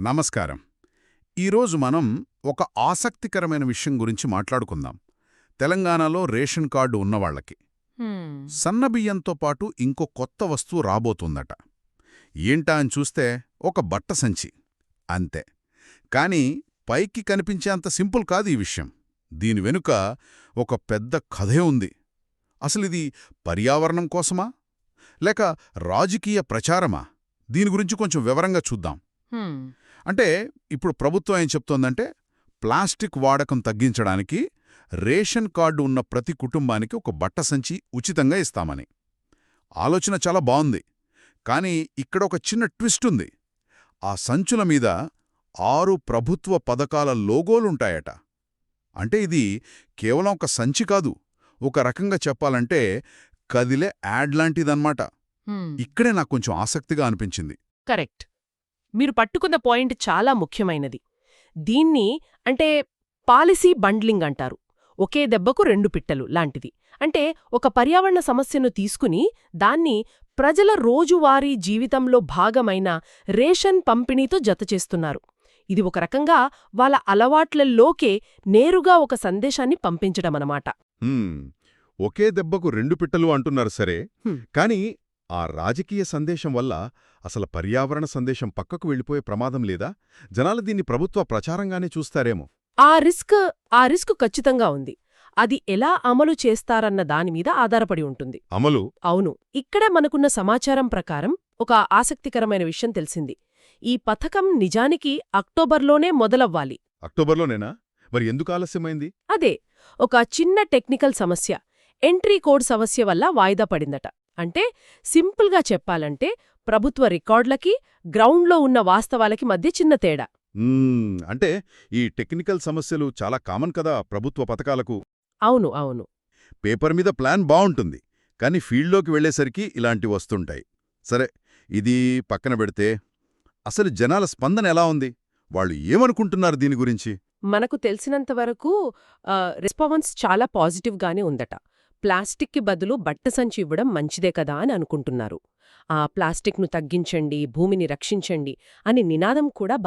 నమస్కారం. ఈరోజు మనం ఒక ఆసక్తికరమైన విషయం గురించి మాట్లాడుకుందాం. తెలంగాణలో రేషన్ కార్డు ఉన్నవాళ్ళకి. సన్నబియ్యంతో పాటు ఇంకో కొత్త వస్తువు రాబోతుందట. ఏంటా అని చూస్తే ఒక బట్ట సంచి. అంతే. కాని పైకి కనిపించేంత సింపుల్ కాదు ఈ విషయం. దీని వెనుక ఒక పెద్ద కథే ఉంది. అసలిది పర్యావరణం కోసమా? లేక రాజకీయ ప్రచారమా? దీని గురించి కొంచెం వివరంగా చూద్దాం. అంటే ఇప్పుడు ప్రభుత్వం ఏం చెప్తోందంటే ప్లాస్టిక్ వాడకం తగ్గించడానికి రేషన్ కార్డు ఉన్న ప్రతి కుటుంబానికి ఒక బట్ట సంచి ఉచితంగా ఇస్తామని. ఆలోచన చాలా బావుంది. కానీ ఇక్కడ ఒక చిన్న ట్విస్ట్ ఉంది. ఆ సంచుల మీద ఆరు ప్రభుత్వ పథకాల లోగోలుంటాయట. అంటే ఇది కేవలం ఒక సంచి కాదు. ఒక రకంగా చెప్పాలంటే కదిలే యాడ్ లాంటిదన్నమాట. ఇక్కడే నాకు కొంచెం ఆసక్తిగా అనిపించింది. కరెక్ట్. మీరు పట్టుకున్న పాయింట్ చాలా ముఖ్యమైనది. దీన్ని అంటే పాలసీ బండ్లింగ్ అంటారు. ఒకే దెబ్బకు రెండు పిట్టలు లాంటిది. అంటే ఒక పర్యావరణ సమస్యను తీసుకుని దాన్ని ప్రజల రోజువారీ జీవితంలో భాగమైన రేషన్ పంపిణీతో జతచేస్తున్నారు ఇది ఒక రకంగా వాళ్ళ అలవాట్లలోకే నేరుగా ఒక సందేశాన్ని పంపించడమనమాట. ఒకే దెబ్బకు రెండు పిట్టలు అంటున్నారు సరే. కాని ఆ రాజకీయ సందేశం వల్ల అసలు పర్యావరణ సందేశం పక్కకు వెళ్ళిపోయే ప్రమాదం లేదా? జనాలు దీన్ని ప్రభుత్వ ప్రచారంగానే చూస్తారేమో. ఆ రిస్క్ ఆ రిస్క్ ఖచ్చితంగా ఉంది. అది ఎలా అమలు చేస్తారన్న దానిమీద ఆధారపడి ఉంటుంది. అమలు? అవును. ఇక్కడ మనకున్న సమాచారం ప్రకారం ఒక ఆసక్తికరమైన విషయం తెలిసింది. ఈ పథకం నిజానికి అక్టోబర్లోనే మొదలవ్వాలి. అక్టోబర్లోనేనా? మరి ఎందుకు ఆలస్యమైంది? అదే ఒక చిన్న టెక్నికల్ సమస్య. ఎంట్రీ కోడ్ సమస్య వల్ల వాయిదా పడిందట. అంటే సింపుల్గా చెప్పాలంటే ప్రభుత్వ రికార్డులకి గ్రౌండ్లో ఉన్న వాస్తవాలకి మధ్య చిన్న తేడా. అంటే ఈ టెక్నికల్ సమస్యలు చాలా కామన్ కదా ప్రభుత్వ పథకాలకు. అవును అవును. పేపర్ మీద ప్లాన్ బావుంటుంది కానీ ఫీల్డ్లోకి వెళ్ళేసరికి ఇలాంటి వస్తుంటాయి. సరే ఇది పక్కన పెడితే అసలు జనాల స్పందన ఎలా ఉంది? వాళ్ళు ఏమనుకుంటున్నారు దీని గురించి? మనకు తెలిసినంతవరకు రెస్పాన్స్ చాలా పాజిటివ్గానే ఉందట. ప్లాస్టిక్కి బదులు బట్ట సంచి ఇవ్వడం మంచిదే కదా అని అనుకుంటున్నారు. ఆ ప్లాస్టిక్ను తగ్గించండి భూమిని రక్షించండి అని నినాదం కూడా